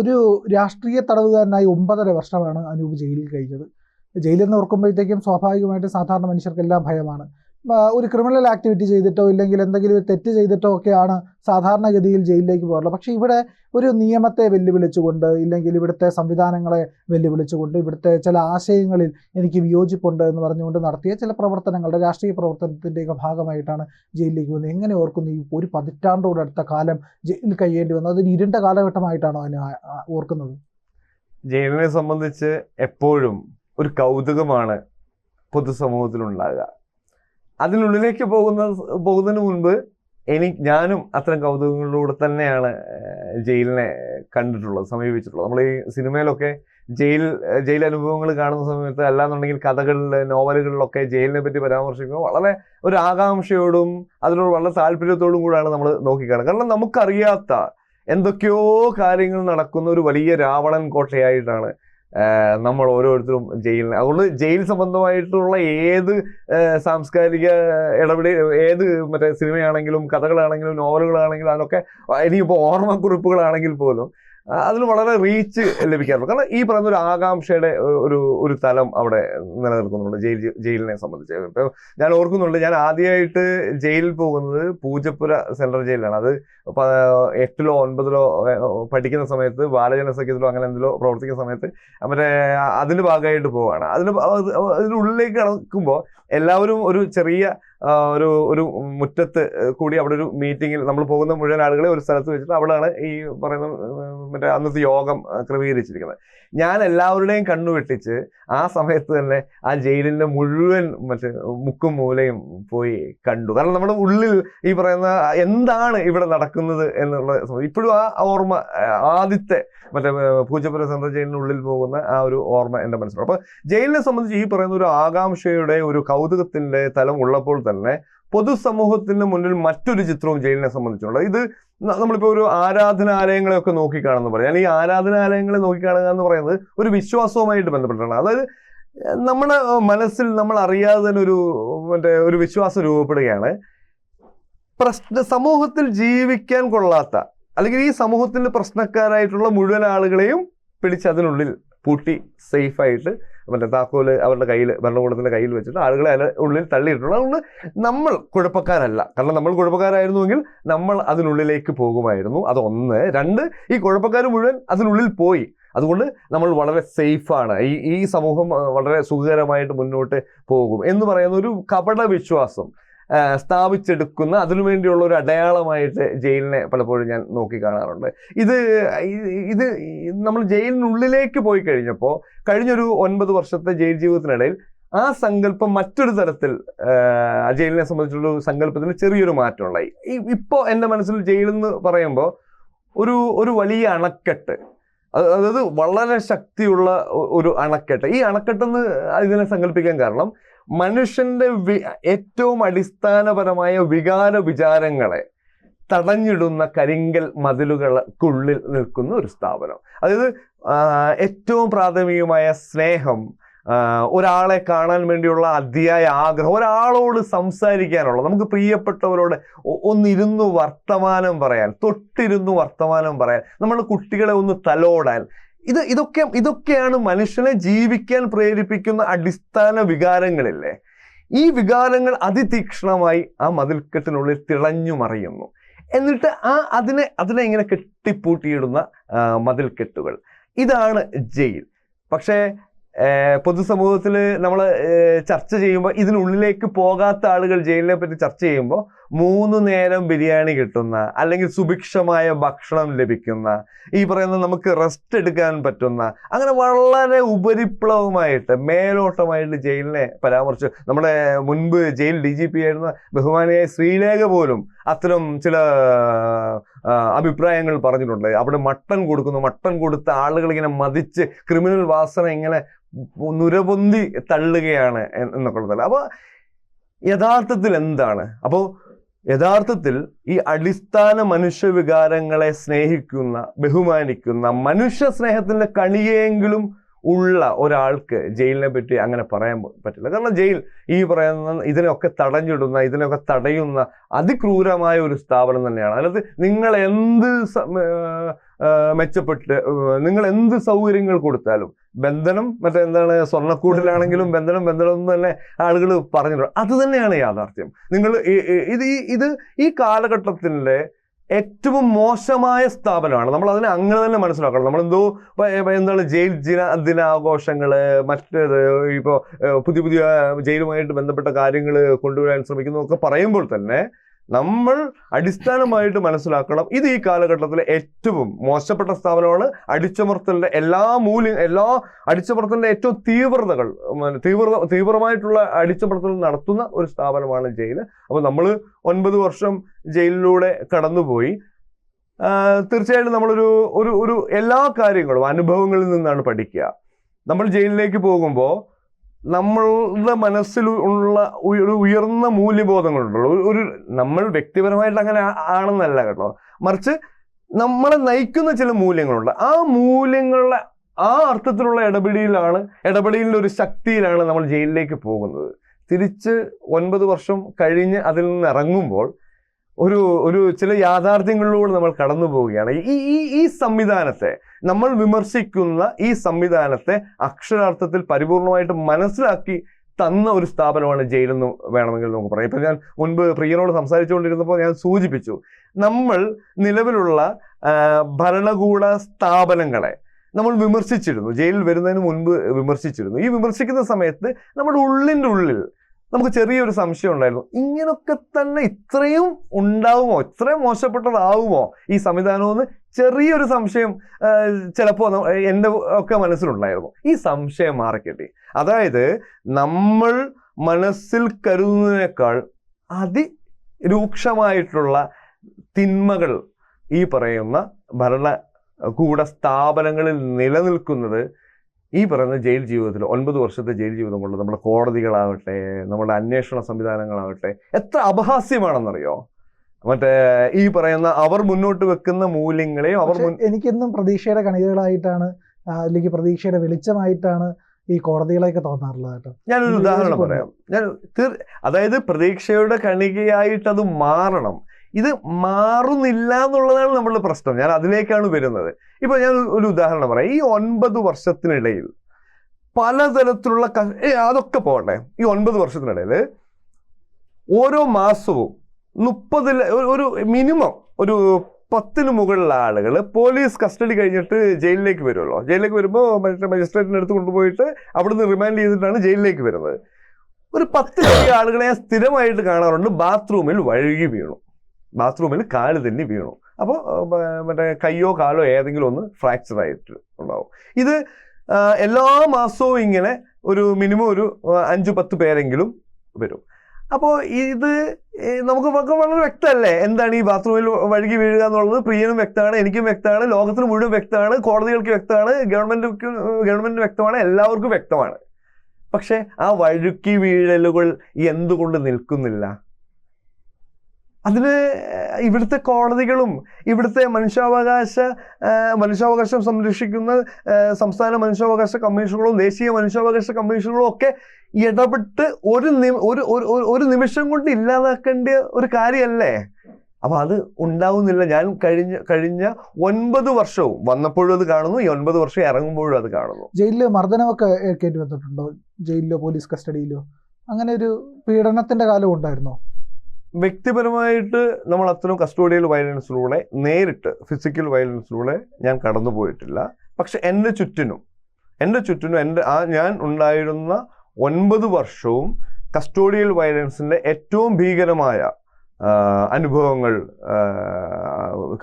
ഒരു രാഷ്ട്രീയ തടവുകാരനായി ഒമ്പതര വർഷമാണ് അനൂപ് ജയിലിൽ കഴിഞ്ഞത്. ജയിലിൽ നിന്ന് ഓർക്കുമ്പോഴത്തേക്കും സ്വാഭാവികമായിട്ടും സാധാരണ മനുഷ്യർക്കെല്ലാം ഭയമാണ്. ഒരു ക്രിമിനൽ ആക്ടിവിറ്റി ചെയ്തിട്ടോ ഇല്ലെങ്കിൽ എന്തെങ്കിലും ഒരു തെറ്റ് ചെയ്തിട്ടോ ഒക്കെയാണ് സാധാരണഗതിയിൽ ജയിലിലേക്ക് പോകാറുള്ളത്. പക്ഷേ ഇവിടെ ഒരു നിയമത്തെ വെല്ലുവിളിച്ചുകൊണ്ട് ഇല്ലെങ്കിൽ ഇവിടുത്തെ സംവിധാനങ്ങളെ വെല്ലുവിളിച്ചുകൊണ്ട് ഇവിടുത്തെ ചില ആശയങ്ങളിൽ എനിക്ക് വിയോജിപ്പുണ്ട് എന്ന് പറഞ്ഞുകൊണ്ട് നടത്തിയ ചില പ്രവർത്തനങ്ങളുടെ രാഷ്ട്രീയ പ്രവർത്തനത്തിന്റെയൊക്കെ ഭാഗമായിട്ടാണ് ജയിലിലേക്ക് പോകുന്നത്. എങ്ങനെ ഓർക്കുന്നു? ഈ ഒരു പതിറ്റാണ്ടോട് അടുത്ത കാലം ജയിലിൽ കഴിയേണ്ടി വന്നത് അതൊരു ഇരുണ്ട കാലഘട്ടമായിട്ടാണോ അതിനെ ഓർക്കുന്നത്? ജയിലിനെ സംബന്ധിച്ച് എപ്പോഴും ഒരു കൗതുകമാണ് പൊതുസമൂഹത്തിലുണ്ടാകുക. അതിനുള്ളിലേക്ക് പോകുന്ന പോകുന്നതിന് മുൻപ് എനിക്ക് ഞാനും അത്തരം കൗതുകങ്ങളിലൂടെ തന്നെയാണ് ജയിലിനെ കണ്ടിട്ടുള്ളത് സമീപിച്ചിട്ടുള്ളത്. നമ്മൾ ഈ സിനിമയിലൊക്കെ ജയിൽ ജയിൽ അനുഭവങ്ങൾ കാണുന്ന സമയത്ത് അല്ലാന്നുണ്ടെങ്കിൽ കഥകളിൽ നോവലുകളിലൊക്കെ ജയിലിനെ പറ്റി പരാമർശിക്കുമ്പോൾ വളരെ ഒരു ആകാംക്ഷയോടും അതിനോട് വളരെ താല്പര്യത്തോടും കൂടെയാണ് നമ്മൾ നോക്കിക്കാണുക. കാരണം നമുക്കറിയാത്ത എന്തൊക്കെയോ കാര്യങ്ങൾ നടക്കുന്ന ഒരു വലിയ രാവണൻ കോട്ടയായിട്ടാണ് നമ്മൾ ഓരോരുത്തരും ജയിലിന്. അതുകൊണ്ട് ജയിൽ സംബന്ധമായിട്ടുള്ള ഏത് സാംസ്കാരിക ഇടപെടൽ ഏത് മറ്റേ സിനിമയാണെങ്കിലും കഥകളാണെങ്കിലും നോവലുകളാണെങ്കിലും അതിനൊക്കെ ഇനിയിപ്പോൾ ഓർമ്മക്കുറിപ്പുകളാണെങ്കിൽ പോലും ആ, അതിന് വളരെ റീച്ച് ലഭിക്കാറുണ്ട്. കാരണം ഈ പറയുന്ന ഒരു ആകാംക്ഷയുടെ ഒരു ഒരു തലം അവിടെ നിലനിൽക്കുന്നുണ്ട് ജയിൽ ജയിലിനെ സംബന്ധിച്ച്. ഇപ്പൊ ഞാൻ ഓർക്കുന്നുണ്ട് ഞാൻ ആദ്യമായിട്ട് ജയിലിൽ പോകുന്നത് പൂജപ്പുര സെൻട്രൽ ജയിലിലാണ്. അത് എട്ടിലോ ഒൻപതിലോ പഠിക്കുന്ന സമയത്ത് ബാലജന സഖ്യത്തിലോ അങ്ങനെ എന്തിലോ പ്രവർത്തിക്കുന്ന സമയത്ത് മറ്റേ അതിന്റെ ഭാഗമായിട്ട് പോവുകയാണ് അതിന് അതിന്റെ ഉള്ളിലേക്ക് കടക്കുമ്പോൾ എല്ലാവരും ഒരു ചെറിയ ഒരു ഒരു മുറ്റത്ത് കൂടി അവിടെ ഒരു മീറ്റിംഗിൽ നമ്മൾ പോകുന്ന മുഴുവൻ ആളുകളെ ഒരു സ്ഥലത്ത് വെച്ചിട്ട് അവിടെയാണ് ഈ പറയുന്ന മറ്റേ അന്നത്തെ യോഗം ക്രമീകരിച്ചിരിക്കുന്നത്. ഞാൻ എല്ലാവരുടെയും കണ്ണു വെട്ടിച്ച് ആ സമയത്ത് തന്നെ ആ ജയിലിന്റെ മുഴുവൻ മറ്റേ മുക്കും മൂലയും പോയി കണ്ടു. കാരണം നമ്മുടെ ഉള്ളിൽ ഈ പറയുന്ന എന്താണ് ഇവിടെ നടക്കുന്നത് എന്നുള്ള ഇപ്പോഴും ആ ഓർമ്മ ആദ്യത്തെ മറ്റേ പൂജപുര സെൻട്രൽ ജയിലിനുള്ളിൽ പോകുന്ന ആ ഒരു ഓർമ്മ എന്റെ മനസ്സിലുണ്ട്. അപ്പൊ ജയിലിനെ സംബന്ധിച്ച് ഈ പറയുന്ന ഒരു ആകാംക്ഷയുടെ ഒരു കൗതുകത്തിന്റെ തലം ഉള്ളപ്പോൾ തന്നെ പൊതുസമൂഹത്തിന് മുന്നിൽ മറ്റൊരു ചിത്രവും ജയിലിനെ സംബന്ധിച്ചുണ്ട് ഇത് നമ്മളിപ്പോൾ നമ്മളിപ്പോ ഒരു ആരാധനാലയങ്ങളെയൊക്കെ നോക്കിക്കാണെന്ന് പറയാം ഈ ആരാധനാലയങ്ങളെ നോക്കിക്കാണുക എന്ന് പറയുന്നത് ഒരു വിശ്വാസവുമായിട്ട് ബന്ധപ്പെട്ടാണ് അതായത് നമ്മുടെ മനസ്സിൽ നമ്മൾ അറിയാതെ തന്നെ ഒരു മറ്റേ ഒരു വിശ്വാസം രൂപപ്പെടുകയാണ്. പ്രശ്ന സമൂഹത്തിൽ ജീവിക്കാൻ കൊള്ളാത്ത അല്ലെങ്കിൽ ഈ സമൂഹത്തിന്റെ പ്രശ്നക്കാരായിട്ടുള്ള മുഴുവൻ ആളുകളെയും പിടിച്ച് അതിനുള്ളിൽ പൂട്ടി സേഫായിട്ട് മറ്റേ താക്കോൽ അവരുടെ കയ്യിൽ ഭരണകൂടത്തിന്റെ കയ്യിൽ വെച്ചിട്ട് ആളുകളെ അതിന് ഉള്ളിൽ തള്ളിയിട്ടുണ്ട്. അതുകൊണ്ട് നമ്മൾ കുഴപ്പക്കാരല്ല. കാരണം നമ്മൾ കുഴപ്പക്കാരായിരുന്നുവെങ്കിൽ നമ്മൾ അതിനുള്ളിലേക്ക് പോകുമായിരുന്നു. അതൊന്ന് രണ്ട് ഈ കുഴപ്പക്കാർ മുഴുവൻ അതിനുള്ളിൽ പോയി. അതുകൊണ്ട് നമ്മൾ വളരെ സേഫാണ്. ഈ ഈ സമൂഹം വളരെ സുഖകരമായിട്ട് മുന്നോട്ട് പോകും എന്ന് പറയുന്ന ഒരു കപട വിശ്വാസം സ്ഥാപിച്ചെടുക്കുന്ന അതിനു വേണ്ടിയുള്ള ഒരു അടയാളമായിട്ട് ജയിലിനെ പലപ്പോഴും ഞാൻ നോക്കി കാണാറുണ്ട്. ഇത് ഇത് നമ്മൾ ജയിലിനുള്ളിലേക്ക് പോയി കഴിഞ്ഞപ്പോൾ കഴിഞ്ഞൊരു ഒൻപത് വർഷത്തെ ജയിൽ ജീവിതത്തിനിടയിൽ ആ സങ്കല്പം മറ്റൊരു തരത്തിൽ ജയിലിനെ സംബന്ധിച്ചുള്ള സങ്കല്പത്തിന് ചെറിയൊരു മാറ്റം ഉണ്ടായി ഇപ്പോൾ ഇപ്പോ എന്റെ മനസ്സിൽ ജയിലെന്ന് പറയുമ്പോൾ ഒരു ഒരു വലിയ അണക്കെട്ട്. അതായത് വളരെ ശക്തിയുള്ള ഒരു അണക്കെട്ട്. ഈ അണക്കെട്ടെന്ന് ഇതിനെ സങ്കല്പിക്കാൻ കാരണം മനുഷ്യന്റെ ഏറ്റവും അടിസ്ഥാനപരമായ വികാര വിചാരങ്ങളെ തടഞ്ഞിടുന്ന കരിങ്കൽ മതിലുകൾക്കുള്ളിൽ നിൽക്കുന്ന ഒരു സ്ഥാപനം. അതായത് ഏറ്റവും പ്രാഥമികമായ സ്നേഹം ഒരാളെ കാണാൻ വേണ്ടിയുള്ള അതിയായ ആഗ്രഹം ഒരാളോട് സംസാരിക്കാനുള്ള നമുക്ക് പ്രിയപ്പെട്ടവരോട് ഒന്നിരുന്നു വർത്തമാനം പറയാൻ തൊട്ടിരുന്നു വർത്തമാനം പറയാൻ നമ്മൾ കുട്ടികളെ ഒന്ന് തലോടാൻ ഇത് ഇതൊക്കെ ഇതൊക്കെയാണ് മനുഷ്യനെ ജീവിക്കാൻ പ്രേരിപ്പിക്കുന്ന അടിസ്ഥാന വികാരങ്ങളില്ലേ? ഈ വികാരങ്ങൾ അതിതീക്ഷണമായി ആ മതിൽക്കെട്ടിനുള്ളിൽ തിളഞ്ഞു മറിയുന്നു. എന്നിട്ട് ആ അതിനെ അതിനെ ഇങ്ങനെ കെട്ടിപ്പൂട്ടിയിടുന്ന മതിൽക്കെട്ടുകൾ. ഇതാണ് ജയിൽ. പക്ഷേ പൊതുസമൂഹത്തിൽ നമ്മൾ ചർച്ച ചെയ്യുമ്പോൾ ഇതിനുള്ളിലേക്ക് പോകാത്ത ആളുകൾ ജയിലിനെ പറ്റി ചർച്ച ചെയ്യുമ്പോൾ മൂന്ന് നേരം ബിരിയാണി കിട്ടുന്ന അല്ലെങ്കിൽ സുഭിക്ഷമായ ഭക്ഷണം ലഭിക്കുന്ന ഈ പറയുന്ന നമുക്ക് റെസ്റ്റ് എടുക്കാൻ പറ്റുന്ന അങ്ങനെ വളരെ ഉപരിപ്ലവമായിട്ട് മേലോട്ടമായിട്ട് ജയിലിനെ പരാമർശിച്ചു നമ്മുടെ മുൻപ് ജയിൽ ഡി ജി പി ആയിരുന്ന ബഹുമാനിയായ ശ്രീലേഖ പോലും അത്തരം ചില അഭിപ്രായങ്ങൾ പറഞ്ഞിട്ടുണ്ട്. അവിടെ മട്ടൺ കൊടുക്കുന്നു. മട്ടൺ കൊടുത്ത ആളുകൾ ഇങ്ങനെ മതിച്ച് ക്രിമിനൽ വാസന ഇങ്ങനെ നുരപൊന്തി തള്ളുകയാണ് എന്നൊക്കെ ഉള്ളതല്ല അപ്പൊ യഥാർത്ഥത്തിൽ എന്താണ്? അപ്പോൾ യഥാർത്ഥത്തിൽ ഈ അടിസ്ഥാന മനുഷ്യ വികാരങ്ങളെ സ്നേഹിക്കുന്ന ബഹുമാനിക്കുന്ന മനുഷ്യ സ്നേഹത്തിന്റെ കണിയെങ്കിലും ഉള്ള ഒരാൾക്ക് ജയിലിനെ പറ്റി അങ്ങനെ പറയാൻ പറ്റില്ല. കാരണം ജയിൽ ഈ പറയുന്ന ഇതിനെയൊക്കെ തടഞ്ഞിടുന്ന ഇതിനെയൊക്കെ തടയുന്ന അതിക്രൂരമായ ഒരു സ്ഥാപനം തന്നെയാണ്. അതായത് നിങ്ങൾ എന്ത് മെച്ചപ്പെട്ട് നിങ്ങൾ എന്ത് സൗകര്യങ്ങൾ കൊടുത്താലും ബന്ധനം മറ്റേ എന്താണ് സ്വർണക്കൂട്ടിലാണെങ്കിലും ബന്ധനം ബന്ധനം എന്ന് തന്നെ ആളുകൾ പറഞ്ഞിട്ടുണ്ട്. അത് തന്നെയാണ് യാഥാർത്ഥ്യം. നിങ്ങൾ ഇത് ഈ- ഇത് ഈ കാലഘട്ടത്തിന്റെ ഏറ്റവും മോശമായ സ്ഥാപനമാണ്. നമ്മൾ അതിനെ അങ്ങനെ തന്നെ മനസ്സിലാക്കണം. നമ്മളെന്തോ പ- പ- എന്താണ് ജയിൽ ദിന ദിനാഘോഷങ്ങൾ മറ്റേത് ഇപ്പോൾ പുതിയ പുതിയ ജയിലുമായിട്ട് ബന്ധപ്പെട്ട കാര്യങ്ങൾ കൊണ്ടുവരാൻ ശ്രമിക്കുന്നു ഒക്കെ പറയുമ്പോൾ തന്നെ നമ്മൾ അടിസ്ഥാനമായിട്ട് മനസ്സിലാക്കണം ഇത് ഈ കാലഘട്ടത്തിലെ ഏറ്റവും മോശപ്പെട്ട സ്ഥാപനമാണ് അടിച്ചമർത്തലിന്റെ എല്ലാ മൂല്യം എല്ലാ അടിച്ചമർത്തലിന്റെ ഏറ്റവും തീവ്രതകൾ തീവ്രത തീവ്രമായിട്ടുള്ള അടിച്ചമർത്തൽ നടത്തുന്ന ഒരു സ്ഥാപനമാണ് ജയിൽ. അപ്പോൾ നമ്മൾ ഒൻപത് വർഷം ജയിലിലൂടെ കടന്നുപോയി. തീർച്ചയായിട്ടും നമ്മളൊരു ഒരു ഒരു എല്ലാ കാര്യങ്ങളും അനുഭവങ്ങളിൽ നിന്നാണ് പഠിക്കുക. നമ്മൾ ജയിലിലേക്ക് പോകുമ്പോൾ നമ്മളുടെ മനസ്സിൽ ഉള്ള ഒരു ഉയർന്ന മൂല്യബോധങ്ങളുണ്ടല്ലോ. ഒരു- നമ്മൾ വ്യക്തിപരമായിട്ട് അങ്ങനെ ആണെന്നല്ല കേട്ടോ. മറിച്ച് നമ്മളെ നയിക്കുന്ന ചില മൂല്യങ്ങളുണ്ട്. ആ മൂല്യങ്ങളുടെ ആ അർത്ഥത്തിലുള്ള ഇടപെടിയിലാണ് ഇടപെടലിന്റെ ഒരു ശക്തിയിലാണ് നമ്മൾ ജയിലിലേക്ക് പോകുന്നത്. തിരിച്ച് ഒൻപത് വർഷം കഴിഞ്ഞ് അതിൽ നിന്ന് ഇറങ്ങുമ്പോൾ ഒരു ഒരു ചില യാഥാർത്ഥ്യങ്ങളിലൂടെ നമ്മൾ കടന്നു പോവുകയാണ്. ഈ ഈ ഈ സംവിധാനത്തെ നമ്മൾ വിമർശിക്കുന്ന ഈ സംവിധാനത്തെ അക്ഷരാർത്ഥത്തിൽ പരിപൂർണമായിട്ട് മനസ്സിലാക്കി തന്ന ഒരു സ്ഥാപനമാണ് ജയിലെന്ന് വേണമെങ്കിൽ നമുക്ക് പറയാം. ഇപ്പം ഞാൻ മുൻപ് പ്രിയനോട് സംസാരിച്ചുകൊണ്ടിരുന്നപ്പോൾ ഞാൻ സൂചിപ്പിച്ചു നമ്മൾ നിലവിലുള്ള ഭരണകൂട സ്ഥാപനങ്ങളെ നമ്മൾ വിമർശിച്ചിരുന്നു. ജയിലിൽ വരുന്നതിന് മുൻപ് വിമർശിച്ചിരുന്നു. ഈ വിമർശിക്കുന്ന സമയത്ത് നമ്മുടെ ഉള്ളിന്റെ ഉള്ളിൽ നമുക്ക് ചെറിയൊരു സംശയം ഉണ്ടായിരുന്നു. ഇങ്ങനൊക്കെ തന്നെ ഇത്രയും ഉണ്ടാവുമോ? ഇത്രയും മോശപ്പെട്ടതാവുമോ ഈ സംവിധാനമെന്ന് ചെറിയൊരു സംശയം ചിലപ്പോൾ എന്റെ ഒക്കെ മനസ്സിലുണ്ടായിരുന്നു. ഈ സംശയം മാറിക്കിട്ടി. അതായത് നമ്മൾ മനസ്സിൽ കരുതുന്നതിനേക്കാൾ അതിരൂക്ഷമായിട്ടുള്ള തിന്മകൾ ഈ പറയുന്ന ഭരണകൂട സ്ഥാപനങ്ങളിൽ നിലനിൽക്കുന്നത് ഈ പറയുന്ന ജയിൽ ജീവിതത്തിൽ ഒൻപത് വർഷത്തെ ജയിൽ ജീവിതം കൊണ്ട് നമ്മുടെ കോടതികളാവട്ടെ നമ്മുടെ അന്വേഷണ സംവിധാനങ്ങളാവട്ടെ എത്ര അപഹാസ്യമാണെന്നറിയോ? മറ്റേ ഈ പറയുന്ന അവർ മുന്നോട്ട് വെക്കുന്ന മൂല്യങ്ങളെയും അവർ എനിക്കെന്നും പ്രതീക്ഷയുടെ കണികകളായിട്ടാണ് അല്ലെങ്കിൽ പ്രതീക്ഷയുടെ വെളിച്ചമായിട്ടാണ് ഈ കോടതികളെയൊക്കെ തോന്നാറുള്ളത് കേട്ടോ. ഞാനൊരു ഉദാഹരണം പറയാം. ഞാൻ അതായത് പ്രതീക്ഷയുടെ കണികയായിട്ട് അത് മാറണം. ഇത് മാറുന്നില്ല എന്നുള്ളതാണ് നമ്മളുടെ പ്രശ്നം. ഞാൻ അതിലേക്കാണ് വരുന്നത്. ഇപ്പൊ ഞാൻ ഒരു- ഉദാഹരണം പറയാം. ഈ ഒൻപത് വർഷത്തിനിടയിൽ പലതരത്തിലുള്ള അതൊക്കെ പോകട്ടെ. ഈ ഒൻപത് വർഷത്തിനിടയിൽ ഓരോ മാസവും മുപ്പതിൽ ഒരു മിനിമം ഒരു പത്തിന് മുകളിലുള്ള ആളുകൾ പോലീസ് കസ്റ്റഡി കഴിഞ്ഞിട്ട് ജയിലിലേക്ക് വരുമല്ലോ ജയിലിലേക്ക് വരുമ്പോൾ മറ്റേ മജിസ്ട്രേറ്റിന്റെ അടുത്ത് കൊണ്ടുപോയിട്ട് അവിടുന്ന് റിമാൻഡ് ചെയ്തിട്ടാണ് ജയിലിലേക്ക് വരുന്നത്. ഒരു പത്ത് ആളുകളെ ഞാൻ സ്ഥിരമായിട്ട് കാണാറുണ്ട്. ബാത്റൂമിൽ വഴുകി വീണു. ബാത്റൂമിൽ കാൽ തന്നെ വീണു. അപ്പോൾ മറ്റേ കയ്യോ കാലോ ഏതെങ്കിലും ഒന്ന് ഫ്രാക്ചർ ആയിട്ട് ഉണ്ടാവും. ഇത് എല്ലാ മാസവും ഇങ്ങനെ ഒരു മിനിമം ഒരു അഞ്ച് പത്ത് പേരെങ്കിലും വരും. അപ്പോൾ ഇത് നമുക്ക് വളരെ വ്യക്തമല്ലേ? എന്താണ് ഈ ബാത്റൂമിൽ വഴുകി വീഴുക എന്നുള്ളത്? പ്രിയനും വ്യക്തമാണ് എനിക്കും വ്യക്തമാണ് ലോകത്തിന് മുഴുവൻ വ്യക്തമാണ് കോടതികൾക്ക് വ്യക്തമാണ് ഗവൺമെന്റ് ഗവൺമെന്റ് വ്യക്തമാണ് എല്ലാവർക്കും വ്യക്തമാണ്. പക്ഷേ ആ വഴുക്കി വീഴലുകൾ എന്തുകൊണ്ട് നിൽക്കുന്നില്ല? അതിന് ഇവിടുത്തെ കോടതികളും ഇവിടുത്തെ മനുഷ്യാവകാശ മനുഷ്യാവകാശം സംരക്ഷിക്കുന്ന സംസ്ഥാന മനുഷ്യാവകാശ കമ്മീഷനുകളും ദേശീയ മനുഷ്യാവകാശ കമ്മീഷനുകളും ഒക്കെ ഇടപെട്ട് ഒരു ഒരു ഒരു- നിമിഷം കൊണ്ട് ഇല്ലാതാക്കേണ്ട ഒരു കാര്യമല്ലേ? അപ്പൊ അത് ഉണ്ടാവുന്നില്ല. ഞാൻ കഴിഞ്ഞ കഴിഞ്ഞ ഒൻപത് വർഷവും വന്നപ്പോഴും അത് കാണുന്നു ഈ ഒൻപത് വർഷം ഇറങ്ങുമ്പോഴും അത് കാണുന്നു. ജയിലിൽ മർദ്ദനമൊക്കെ കയറ്റി വന്നിട്ടുണ്ടോ? ജയിലിലോ പോലീസ് കസ്റ്റഡിയിലോ? അങ്ങനെ ഒരു പീഡനത്തിന്റെ കാലം ഉണ്ടായിരുന്നോ? വ്യക്തിപരമായിട്ട് നമ്മൾ അത്തരം കസ്റ്റോഡിയൽ വയലൻസിലൂടെ നേരിട്ട് ഫിസിക്കൽ വയലൻസിലൂടെ ഞാൻ കടന്നു പോയിട്ടില്ല. പക്ഷെ എന്റെ ചുറ്റിനും എന്റെ ചുറ്റിനും എന്റെ ആ ഞാൻ ഉണ്ടായിരുന്ന ഒൻപത് വർഷവും കസ്റ്റോഡിയൽ വയലൻസിന്റെ ഏറ്റവും ഭീകരമായ അനുഭവങ്ങൾ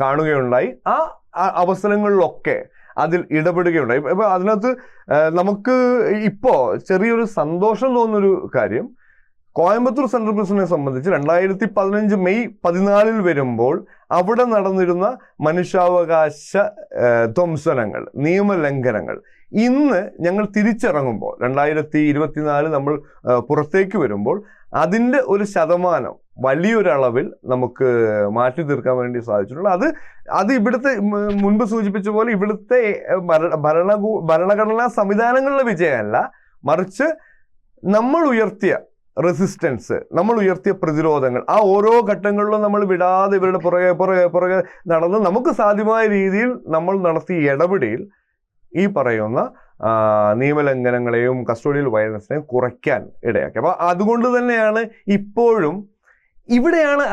കാണുകയുണ്ടായി. ആ അവസരങ്ങളിലൊക്കെ അതിൽ ഇടപെടുകയുണ്ടായി. ഇപ്പം അതിനകത്ത് നമുക്ക് ഇപ്പോൾ ചെറിയൊരു സന്തോഷം തോന്നുന്നൊരു കാര്യം കോയമ്പത്തൂർ സെൻട്രൽ പ്രസിഡന്റിനെ സംബന്ധിച്ച് രണ്ടായിരത്തി പതിനഞ്ച് മെയ് പതിനാലിൽ വരുമ്പോൾ അവിടെ നടന്നിരുന്ന മനുഷ്യാവകാശ ധ്വംസനങ്ങൾ നിയമലംഘനങ്ങൾ. ഇന്ന് ഞങ്ങൾ തിരിച്ചിറങ്ങുമ്പോൾ രണ്ടായിരത്തി ഇരുപത്തിനാല് നമ്മൾ പുറത്തേക്ക് വരുമ്പോൾ അതിന്റെ ഒരു ശതമാനം വലിയൊരളവിൽ നമുക്ക് മാറ്റി തീർക്കാൻ വേണ്ടി സാധിച്ചിട്ടുള്ളൂ അത് അത് ഇവിടുത്തെ മുൻപ് സൂചിപ്പിച്ച പോലെ ഇവിടുത്തെ ഭരണ ഭരണഘടനാ സംവിധാനങ്ങളുടെ വിജയമല്ല. മറിച്ച് നമ്മൾ ഉയർത്തിയ റെസിസ്റ്റൻസ് നമ്മൾ ഉയർത്തിയ പ്രതിരോധങ്ങൾ ആ ഓരോ ഘട്ടങ്ങളിലും നമ്മൾ വിടാതെ ഇവരുടെ പുറകെ പുറകെ പുറകെ നടന്ന് നമുക്ക് സാധ്യമായ രീതിയിൽ നമ്മൾ നടത്തിയ ഇടപെടിയിൽ ഈ പറയുന്ന നിയമലംഘനങ്ങളെയും കസ്റ്റോഡിയൽ വയലൻസിനെയും കുറയ്ക്കാൻ ഇടയാക്കി. അപ്പോൾ അതുകൊണ്ട് തന്നെയാണ് ഇപ്പോഴും ഇവിടെയാണ്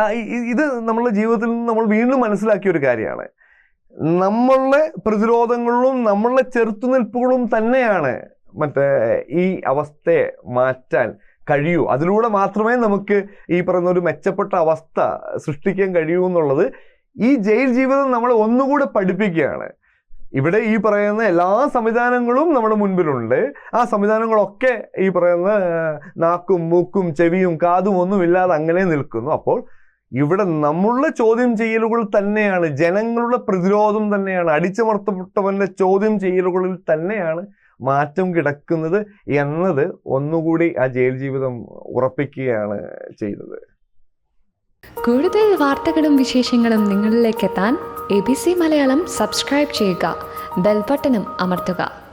ഇത് നമ്മളുടെ ജീവിതത്തിൽ നിന്ന് നമ്മൾ വീണ്ടും മനസ്സിലാക്കിയ ഒരു കാര്യമാണ്. നമ്മളുടെ പ്രതിരോധങ്ങളിലും നമ്മളുടെ ചെറുത്തുനിൽപ്പുകളും തന്നെയാണ് മറ്റേ ഈ അവസ്ഥയെ മാറ്റാൻ കഴിയൂ. അതിലൂടെ മാത്രമേ നമുക്ക് ഈ പറയുന്ന ഒരു മെച്ചപ്പെട്ട അവസ്ഥ സൃഷ്ടിക്കാൻ കഴിയൂ എന്നുള്ളത് ഈ ജയിൽ ജീവിതം നമ്മൾ ഒന്നുകൂടെ പഠിപ്പിക്കുകയാണ്. ഇവിടെ ഈ പറയുന്ന എല്ലാ സംവിധാനങ്ങളും നമ്മുടെ മുൻപിലുണ്ട്. ആ സംവിധാനങ്ങളൊക്കെ ഈ പറയുന്ന നാക്കും മൂക്കും ചെവിയും കാതും ഒന്നും ഇല്ലാതെ അങ്ങനെ നിൽക്കുന്നു. അപ്പോൾ ഇവിടെ നമ്മളുടെ ചോദ്യം ചെയ്യലുകൾ തന്നെയാണ്. ജനങ്ങളുടെ പ്രതിരോധം തന്നെയാണ്. അടിച്ചമർത്തപ്പെട്ടവന്റെ ചോദ്യം ചെയ്യലുകളിൽ തന്നെയാണ് മാറ്റം കിടക്കുന്നത് എന്നത് ഒന്നുകൂടി ആ ജയിൽ ജീവിതം ഉറപ്പിക്കുകയാണ് ചെയ്തത്. കൂടുതൽ വാർത്തകളും വിശേഷങ്ങളും നിങ്ങളിലേക്ക് എത്താൻ A B C Malayalam subscribe ചെയ്യുക. ബെൽബട്ടനും അമർത്തുക.